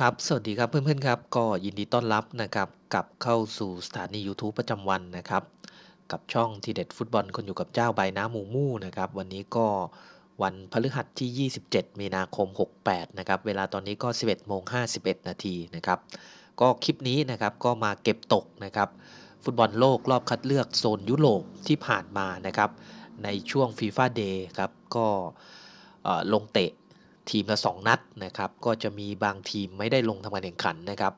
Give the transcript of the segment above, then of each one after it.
ครับ สวัสดีครับเพื่อนๆครับ ก็ยินดีต้อนรับนะครับกลับเข้าสู่สถานียูทูบประจำวันนะครับ กับช่องทีเด็ดฟุตบอลคนอยู่กับเจ้าใบน้ำหมูมู่นะครับ วันนี้ก็วันพฤหัสที่ 27 มีนาคม 68 นะครับ เวลาตอนนี้ก็ 11โมง51 นาทีนะครับ ก็คลิปนี้นะครับก็มาเก็บตกนะครับ ฟุตบอลโลกรอบคัดเลือกโซนยุโรปที่ผ่านมานะครับ ในช่วงฟีฟ่าเดย์ครับ ก็ลงเตะ ทีมละ2นัดนะครับ ก็จะมีบางทีมไม่ได้ลงทำการแข่งขันนะครับ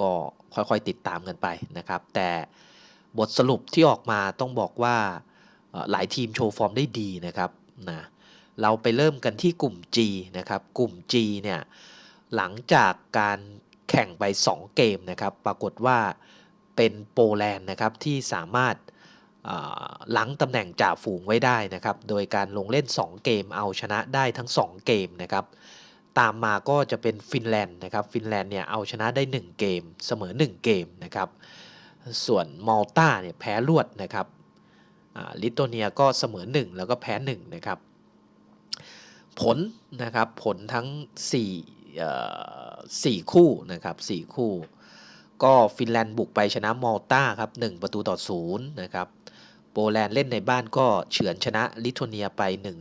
ก็ค่อยๆติดตามกันไปนะครับ แต่บทสรุปที่ออกมาต้องบอกว่าหลายทีมโชว์ฟอร์มได้ดีนะครับนะเราไปเริ่มกันที่กลุ่ม G นะครับ กลุ่ม G เนี่ยหลังจากการแข่งไป 2 เกมนะครับ ปรากฏว่าเป็นโปแลนด์นะครับที่สามารถ หลังตำแหน่งจ่าฝูงไว้ได้นะครับ โดยการลงเล่น 2 เกมเอาชนะได้ทั้ง 2 เกมนะครับ ตามมาก็จะเป็นฟินแลนด์นะครับ ฟินแลนด์เนี่ยเอาชนะได้ 1 เกมเสมอ 1 เกมนะครับ ส่วนมอลตาเนี่ยแพ้รวดนะครับลิโตเนียก็เสมอ 1 แล้วก็แพ้ 1 นะครับ ผลนะครับผลทั้ง4เอ่อ4คู่นะครับ4คู่ ก็ฟินแลนด์บุกไปชนะมอลตาครับ1ประตูต่อ0นะครับ โปแลนด์เล่นในบ้านก็เฉือนชนะลิทัวเนียไป 1 0่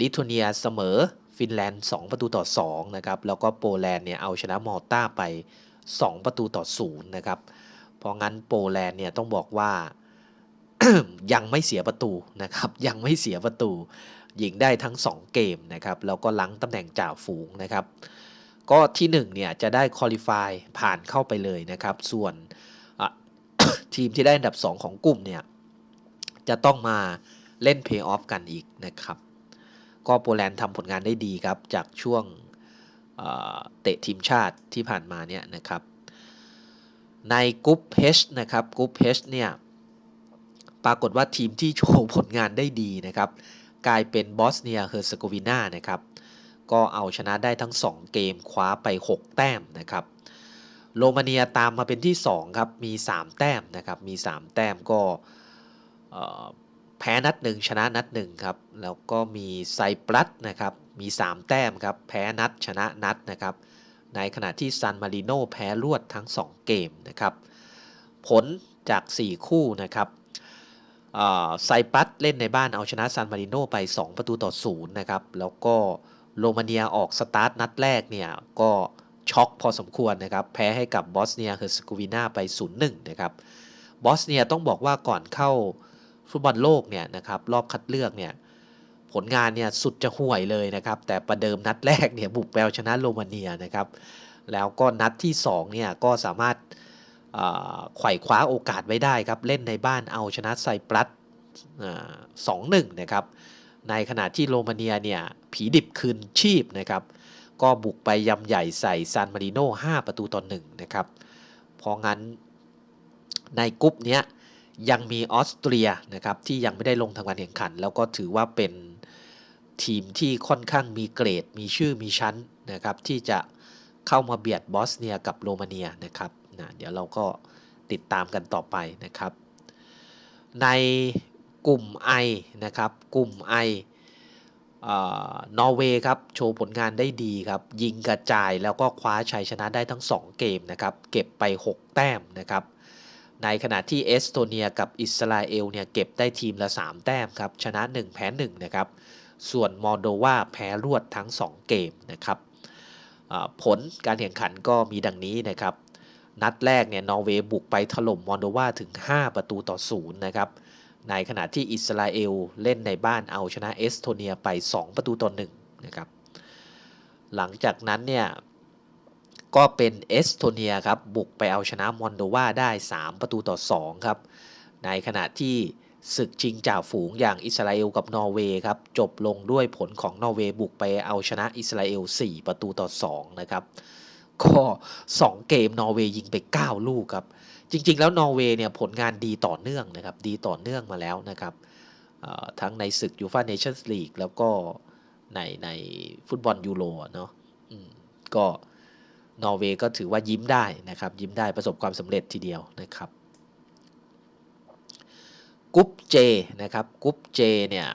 ลิทัวเนียเสมอฟินแลนด์ 2 ประตูต่อ 2 นะครับ แล้วก็โปแลนด์เนี่ยเอาชนะมอลตาไป 2 ประตูต่อ 0 นะครับ เพราะงั้นโปแลนด์เนี่ยต้องบอกว่ายังไม่เสียประตูนะครับ ยังไม่เสียประตูยิงได้ทั้ง 2 เกมนะครับ แล้วก็ล้างตำแหน่งจ่าฝูงนะครับ ก็ที่1เนี่ยจะได้คอลิฟายผ่านเข้าไปเลยนะครับ ส่วน ทีมที่ได้อันดับ 2 ของกลุ่มเนี่ย จะต้องมาเล่นเพย์ออฟกันอีกนะครับ ก็โปแลนด์ทำผลงานได้ดีครับ จากช่วงเเตะทีมชาติที่ผ่านมาเนี่ยนะครับ ในกรุ๊ป H นะครับกรุ๊ป H เนี่ย ปรากฏว่าทีมที่โชว์ผลงานได้ดีนะครับ กลายเป็นบอสเนียเฮอร์เซโกวีนานะครับ ก็เอาชนะได้ทั้ง 2 เกมคว้าไป 6 แต้มนะครับ โรมาเนียตามมาเป็นที่ 2 ครับ มี 3 แต้มนะครับ มี 3 แต้มก็แพ้นัดหนึ่งชนะนัดหนึ่งครับ แล้วก็มีไซปรัสนะครับ มี 3 แต้มครับ แพ้นัดชนะนัดนะครับ ในขณะที่ซันมาริโนแพ้รวดทั้ง 2 เกมนะครับ ผลจาก 4 คู่นะครับไซปรัสเล่นในบ้านเอาชนะซันมาริโนไป 2 ประตูต่อ0นะครับ แล้วก็โรมาเนียออกสตาร์ทนัดแรกเนี่ยก็ ช็อกพอสมควรนะครับ แพ้ให้กับบอสเนียเฮอร์เซโกวีนาไป 0-1 นะครับบอสเนียต้องบอกว่าก่อนเข้าฟุตบอลโลกเนี่ยนะครับรอบคัดเลือกเนี่ยผลงานเนี่ยสุดจะห่วยเลยนะครับ แต่ประเดิมนัดแรกเนี่ยบุกแปลชนะโรมาเนียนะครับ แล้วก็นัดที่2เนี่ยก็สามารถไขว่คว้าโอกาสไว้ได้ครับ เล่นในบ้านเอาชนะไซปรัสสองหนึ่งนะครับ ในขณะที่โรมาเนียเนี่ยผีดิบคืนชีพนะครับ ก็บุกไปยำใหญ่ใส่ซานมาริโน่5ประตูต่อ1นะครับ เพราะงั้นในกรุ๊ปเนี้ยยังมีออสเตรียนะครับที่ยังไม่ได้ลงทำการแข่งขัน แล้วก็ถือว่าเป็นทีมที่ค่อนข้างมีเกรด มีชื่อมีชั้นนะครับที่จะเข้ามาเบียดบอสเนียกับโรมาเนียนะครับนะเดี๋ยวเราก็ติดตามกันต่อไปนะครับ ในกลุ่ม I นะครับกลุ่ม I เอ่อ นอร์เวย์ครับโชว์ผลงานได้ดีครับ ยิงกระจายแล้วก็คว้าชัยชนะได้ทั้ง 2 เกมนะครับ เก็บไป 6 แต้มนะครับ ในขณะที่เอสโตเนียกับอิสราเอลเนี่ยเก็บได้ทีมละ 3 แต้มครับ ชนะ 1 แพ้1นะครับ ส่วนมอลโดวาแพ้รวดทั้ง 2 เกมนะครับผลการแข่งขันก็มีดังนี้นะครับ นัดแรกเนี่ยนอร์เวย์บุกไปถล่มมอลโดวาถึง 5 ประตูต่อ0นะครับ ในขณะที่อิสราเอลเล่นในบ้านเอาชนะเอสโตเนียไป 2 ประตูต่อ1นะครับ หลังจากนั้นเนี่ย ก็เป็นเอสโตเนียครับ บุกไปเอาชนะมอนโดวาได้ 3 ประตูต่อ 2 ครับ ในขณะที่ศึกชิงจ่าฝูงอย่างอิสราเอลกับนอร์เวย์ครับ จบลงด้วยผลของนอร์เวย์บุกไปเอาชนะอิสราเอล 4 ประตูต่อ 2 นะครับ ก็ 2 เกมนอร์เวย์ยิงไป 9 ลูกครับ จริง ๆ แล้วนอร์เวย์เนี่ยผลงานดีต่อเนื่องนะครับ ดีต่อเนื่องมาแล้วนะครับทั้งในศึกยูฟ่าเนชั่นส์ลีกแล้วก็ในในฟุตบอลยูโรเนาะก็นอร์เวย์ก็ถือว่ายิ้มได้นะครับ ยิ้มได้ประสบความสำเร็จทีเดียวนะครับกุ๊ป J นะครับกุ๊ป J เนี่ย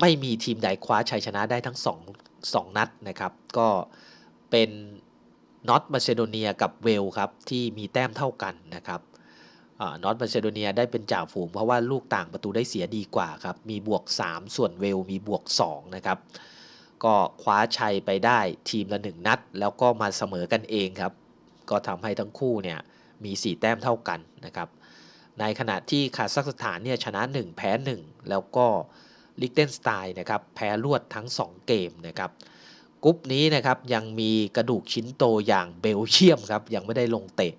ไม่มีทีมใดคว้าชัยชนะได้ทั้ง2นัดนะครับ ก็เป็น นอตมาซิโดเนียกับเวลครับที่มีแต้มเท่ากันนะครับนอตมาซิโดเนียได้เป็นจ่าฝูงเพราะว่าลูกต่างประตูได้เสียดีกว่าครับมีบวก 3 ส่วนเวลมีบวก2นะครับก็คว้าชัยไปได้ทีมละ 1 นัด แล้วก็มาเสมอกันเองครับ ก็ทำให้ทั้งคู่เนี่ยมี 4 แต้มเท่ากันนะครับในขณะที่คาซัคสถานเนี่ยชนะ 1 แพ้ 1 แล้วก็ลิกเทนสไตน์นะครับแพ้รวดทั้ง 2 เกมนะครับ กรุ๊ปนี้นะครับยังมีกระดูกชิ้นโตอย่างเบลเยียมครับยังไม่ได้ลงเตะ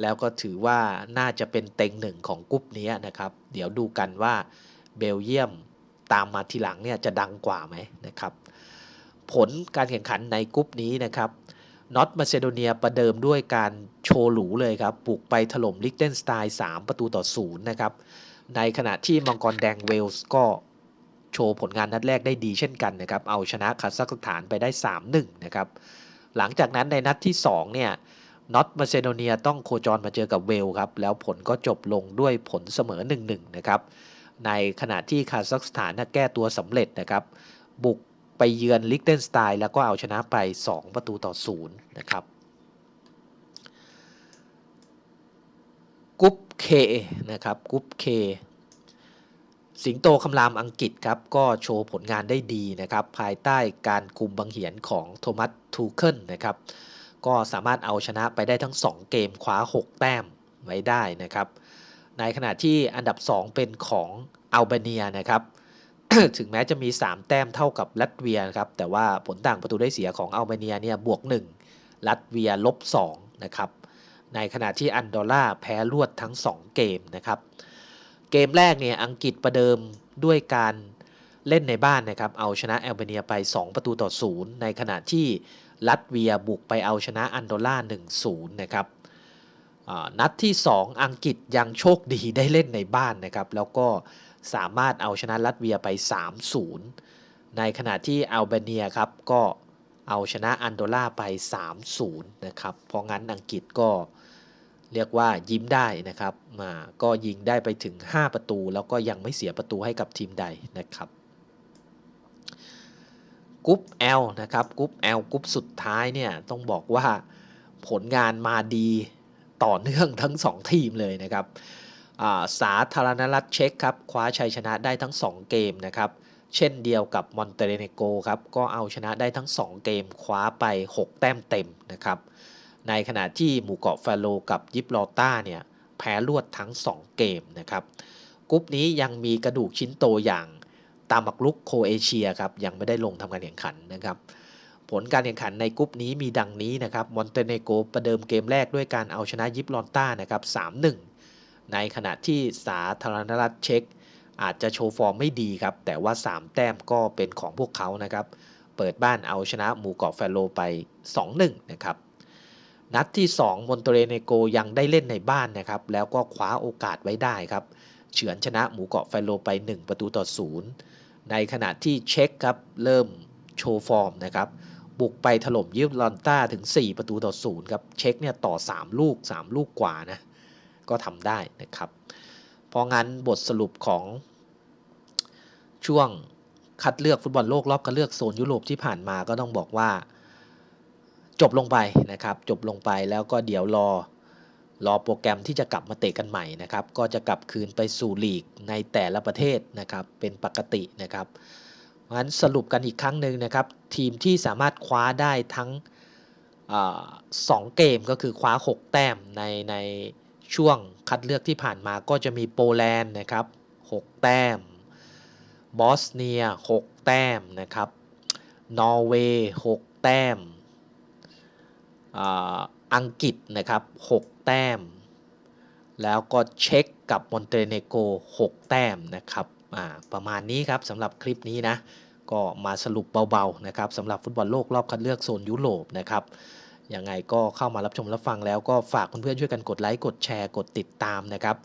แล้วก็ถือว่าน่าจะเป็นเต็งหนึ่งของกรุ๊ปนี้นะครับ เดี๋ยวดูกันว่าเบลเยียมตามมาทีหลังเนี่ยจะดังกว่าไหมนะครับ ผลการแข่งขันในกรุ๊ปนี้นะครับนอตมาเซโดเนียประเดิมด้วยการโชว์หรูเลยครับปลุกไปถล่มลิกเทนสไตน์3ประตูต่อ0นะครับในขณะที่มังกรแดงเวลส์ก็ โชว์ผลงานนัดแรกได้ดีเช่นกันนะครับเอาชนะคาซัคสถานไปได้ 3-1 นะครับหลังจากนั้นในนัดที่ 2 เนี่ยนอตมาเซโดเนียต้องโคจรมาเจอกับเวลครับ แล้วผลก็จบลงด้วยผลเสมอ 1-1 นะครับ ในขณะที่คาซัคสถานแก้ตัวสำเร็จนะครับ บุกไปเยือนลิกเทนสไตน์แล้วก็เอาชนะไป 2 ประตูต่อ 0 นะครับกุ๊ป K นะครับกุ๊ป K สิงโตคำรามอังกฤษครับก็โชว์ผลงานได้ดีนะครับภายใต้การคุมบังเหียนของโทมัสทูเคิลนะครับก็สามารถเอาชนะไปได้ทั้ง 2 เกมคว้า 6 แต้มไว้ได้นะครับ ในขณะที่อันดับ 2 เป็นของอัลเบเนียนะครับ ถึงแม้จะมี 3 แต้มเท่ากับลัตเวียครับแต่ว่าผลต่างประตูได้เสียของอัลเบเนียเนี่ยบวก 1 ลัตเวียลบ2นะครับในขณะที่อันดอร่าแพ้รวดทั้ง 2 เกมนะครับ เกมแรกเนี่ยอังกฤษประเดิมด้วยการเล่นในบ้านนะครับเอาชนะแอลเบเนียไป 2 ประตูต่อ 0 ในขณะที่ลัตเวียบุกไปเอาชนะอันโดล่า1-0 นะครับนัดที่ 2 อังกฤษยังโชคดีได้เล่นในบ้านนะครับ แล้วก็สามารถเอาชนะลัตเวียไป 3-0 ในขณะที่อัลเบเนียครับก็เอาชนะอันโดล่าไป 3-0 นะครับ เพราะงั้นอังกฤษก็ เรียกว่ายิ้มได้นะครับมาก็ยิงได้ไปถึง 5 ประตู แล้วก็ยังไม่เสียประตูให้กับทีมใดนะครับกรุ๊ป L นะครับกรุ๊ป L กรุ๊ปสุดท้ายเนี่ยต้องบอกว่าผลงานมาดีต่อเนื่องทั้ง 2 ทีมเลยนะครับสาธารณรัฐเช็กครับคว้าชัยชนะได้ทั้ง 2 เกมนะครับเช่นเดียวกับมอนเตเนโกครับก็เอาชนะได้ทั้ง 2 เกมคว้าไป 6 แต้มเต็มนะครับ ในขณะที่หมู่เกาะฟาโลกับยิบลอต้าเนี่ยแพ้รวดทั้ง 2 เกมนะครับกรุ๊ปนี้ยังมีกระดูกชิ้นโตอย่างตามักลุกโคเอเชียครับยังไม่ได้ลงทำการแข่งขันนะครับผลการแข่งขันในกรุ๊ปนี้มีดังนี้นะครับมอนเตเนโกประเดิมเกมแรกด้วยการเอาชนะยิบลอนต้านะครับ3-1 ในขณะที่สาธารณรัฐเช็กอาจจะโชว์ฟอร์มไม่ดีครับ แต่ว่า 3 แต้มก็เป็นของพวกเขานะครับ เปิดบ้านเอาชนะหมู่เกาะแฟโลไป 2-1 นะครับ นัดที่ 2 มอนโตเรเนโกยังได้เล่นในบ้านนะครับ แล้วก็คว้าโอกาสไว้ได้ครับ เฉือนชนะหมูเกาะไฟโลไป 1 ประตูต่อ 0 ในขณะที่เช็คครับ เริ่มโชว์ฟอร์มนะครับ บุกไปถล่มยิปลอนต้าถึง 4 ประตูต่อ 0 ครับ เช็คเนี่ยต่อ 3 ลูก 3 ลูกกว่านะ ก็ทำได้นะครับ เพราะงั้นบทสรุปของช่วงคัดเลือกฟุตบอลโลกรอบคัดเลือกโซนยุโรปที่ผ่านมาก็ต้องบอกว่า จบลงไปนะครับ จบลงไปแล้วก็เดี๋ยวรอรอโปรแกรมที่จะกลับมาเตะกันใหม่นะครับ ก็จะกลับคืนไปสู่ลีกในแต่ละประเทศนะครับ เป็นปกตินะครับเพราะฉะนั้นสรุปกันอีกครั้งหนึ่งนะครับ ทีมที่สามารถคว้าได้ทั้งสองเกมก็คือคว้า 6 แต้มในในช่วงคัดเลือกที่ผ่านมาก็จะมีโปแลนด์นะครับ 6 แต้ม บอสเนีย 6 แต้มนะครับ นอร์เวย์ 6 แต้ม อังกฤษนะครับ 6 แต้ม แล้วก็เช็กกับมอนเตเนโก 6 แต้มนะครับประมาณนี้ครับสำหรับคลิปนี้นะก็มาสรุปเบาๆนะครับสำหรับฟุตบอลโลกรอบคัดเลือกโซนยุโรปนะครับยังไงก็เข้ามารับชมรับฟังแล้วก็ฝากเพื่อนๆช่วยกันกดไลค์กดแชร์กดติดตามนะครับ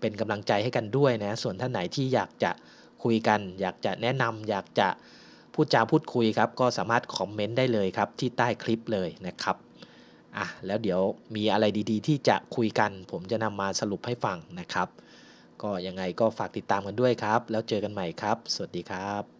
เป็นกำลังใจให้กันด้วยนะส่วนท่านไหนที่อยากจะคุยกัน อยากจะแนะนำอยากจะพูดจาพูดคุยครับ ก็สามารถคอมเมนต์ได้เลยครับที่ใต้คลิปเลยนะครับ อะแล้วเดี๋ยวมีอะไรดีๆ ที่จะคุยกัน ผมจะนำมาสรุปให้ฟังนะครับ ก็ยังไงก็ฝากติดตามกันด้วยครับ แล้วเจอกันใหม่ครับ สวัสดีครับ